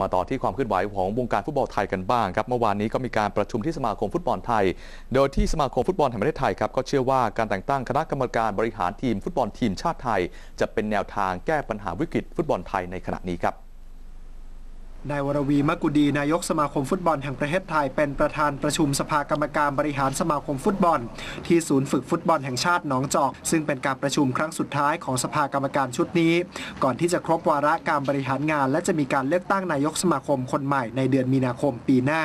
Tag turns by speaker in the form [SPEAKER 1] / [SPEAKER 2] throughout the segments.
[SPEAKER 1] มาต่อที่ความเคลื่อนไหวของวงการฟุตบอลไทยกันบ้างครับเมื่อวานนี้ก็มีการประชุมที่สมาคมฟุตบอลไทย โดยที่สมาคมฟุตบอลแห่งประเทศไทยครับก็เชื่อว่าการแต่งตั้งคณะกรรมการบริหารทีมฟุตบอลทีมชาติไทย จะเป็นแนวทางแก้ปัญหาวิกฤตฟุตบอลไทยในขณะนี้ครับ
[SPEAKER 2] นายวรวีมะกุดีนายกสมาคมฟุตบอลแห่งประเทศไทย เป็นประธานประชุมสภากรรมการบริหารสมาคมฟุตบอล ที่ศูนย์ฝึกฟุตบอลแห่งชาติหนองจอก ซึ่งเป็นการประชุมครั้งสุดท้ายของสภากรรมการชุดนี้ ก่อนที่จะครบวาระการบริหารงาน และจะมีการเลือกตั้งนายกสมาคมคนใหม่ในเดือนมีนาคมปีหน้า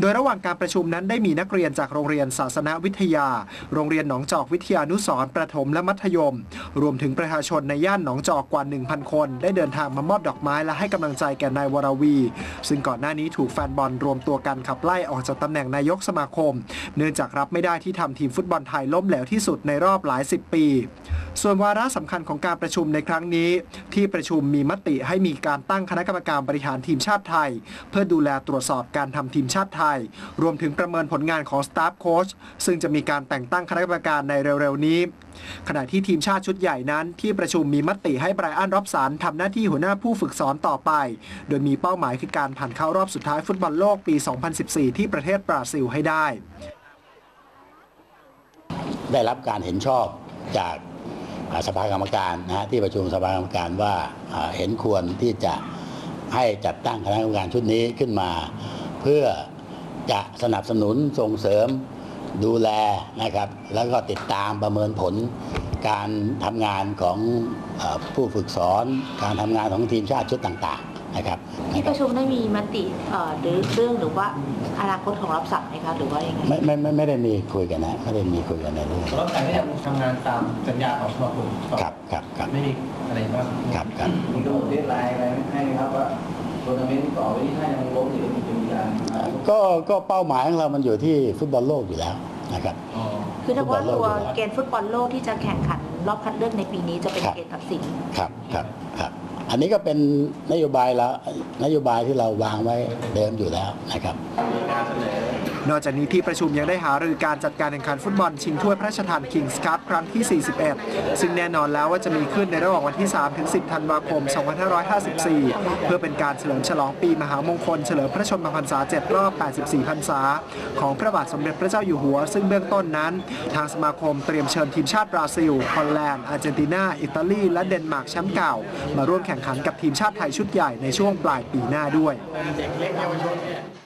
[SPEAKER 2] โดยระหว่างการประชุมนั้นได้มีนักเรียนจากโรงเรียนศาสนวิทยา โรงเรียนหนองจอกวิทยานุสรณ์ประถมและมัธยม รวมถึงประชาชนในย่านหนองจอกกว่า 1,000 คน ได้เดินทางมามอบดอกไม้และให้กำลังใจแก่นายวรวี ซึ่งก่อนหน้านี้ถูกแฟนบอลรวมตัวกันขับไล่ออกจากตำแหน่งนายกสมาคม เนื่องจากรับไม่ได้ที่ทำทีมฟุตบอลไทยล้มเหลวที่สุดในรอบหลายสิบปี ส่วนวาระสำคัญของการประชุมในครั้งนี้ ที่ประชุมมีมติให้มีการตั้งคณะกรรมการบริหารทีมชาติไทย เพื่อดูแลตรวจสอบการทำทีมชาติไทย รวมถึงประเมินผลงานของสตาฟโค้ชซึ่งจะมีการแต่งตั้งคณะกรรมการในเร็วๆนี้ ขณะที่ทีมชาติชุดใหญ่นั้น ที่ประชุมมีมติให้ไบรอันร็อบสันทำหน้าที่หัวหน้าผู้ฝึกสอนต่อไป โดยมีเป้าหมายคือการผ่านเข้ารอบสุดท้ายฟุตบอลโลกปี 2014 ที่ประเทศบราซิลให้ได้
[SPEAKER 3] ได้รับการเห็นชอบจากสภากรรมการนะฮะที่ประชุมสภากรรมการว่าเห็นควรที่จะให้จัดตั้งคณะกรรมการชุดนี้ขึ้นมา เพื่อจะสนับสนุนส่งเสริม ดูแลนะครับ แล้วก็ติดตามประเมินผลการทำงานของเออผู้ฝึกสอน การทำงานของทีมชาติชุดต่างๆนะครับ
[SPEAKER 4] ที่ประชุมได้มีมติเอ่อหรือเรื่องหรือว่าอนาคตของรับสักดิ์ไหมคะหรือว่ายังไง
[SPEAKER 3] ไม่ไม่ไม่ไม่ได้มีคุยกันนะไม่ได้มีคุยกันในเรื่อง
[SPEAKER 5] รถแต่ก็ยังทำงานตามสัญญาของสมาคมต่อ
[SPEAKER 3] ครับครับครับ
[SPEAKER 5] ไม่มีอะไรบ้าง
[SPEAKER 3] ครับครับ
[SPEAKER 6] มีกำหนดเดทไลน์อะไรให้ไหมครับว่า ทัวร์นาเมนต์ต่อไปนี้ถ้ายังล้มอยู่จะมีการ
[SPEAKER 3] ก็ก็เป้าหมายของเรามันอยู่ที่ฟุตบอลโลกอยู่แล้วนะครับ
[SPEAKER 5] อ๋อ
[SPEAKER 4] คือถ้าว่า
[SPEAKER 3] ฟุตบอลโล
[SPEAKER 4] ตั
[SPEAKER 3] ก
[SPEAKER 4] ว
[SPEAKER 3] อยู่แล้ว
[SPEAKER 4] เกณฑ์ฟุตบอลโลกที่จะแข่งขันรอบคัดเลือกในปีนี้จะเป็น
[SPEAKER 3] ครับ
[SPEAKER 4] เกณฑ์ตัดสิน
[SPEAKER 3] ครับครับครับ อันนี้ก็เป็นนโยบายแล้วนโยบายที่เราวางไว้เดิมอยู่แล้วนะครับนอ
[SPEAKER 2] นอกจากนี้ที่ประชุมยังได้หารือการจัดการแข่งขันฟุตบอลชิงถ้วยพระราชทานคิงส์คัพครั้งที่ 41 ซึ่งแน่นอนแล้วว่าจะมีขึ้นในระหว่างวันที่ 3 ถึง 10 ธันวาคม 2554 เพื่อเป็นการเฉลิมฉลองปีมหามงคลเฉลิมพระชนมพรรษา 7 รอบ 84 พรรษา ของพระบาทสมเด็จพระเจ้าอยู่หัว ซึ่งเบื้องต้นนั้น ทางสมาคมเตรียมเชิญทีมชาติบราซิลฮอลแลนด์อาร์เจนตินาอิตาลีและเดนมาร์กแชมป์เก่า มาร่วมแข่งขันกับทีมชาติไทยชุดใหญ่ในช่วงปลายปีหน้าด้วย
[SPEAKER 5] เด็กเล็กเยาวชนเนี่ย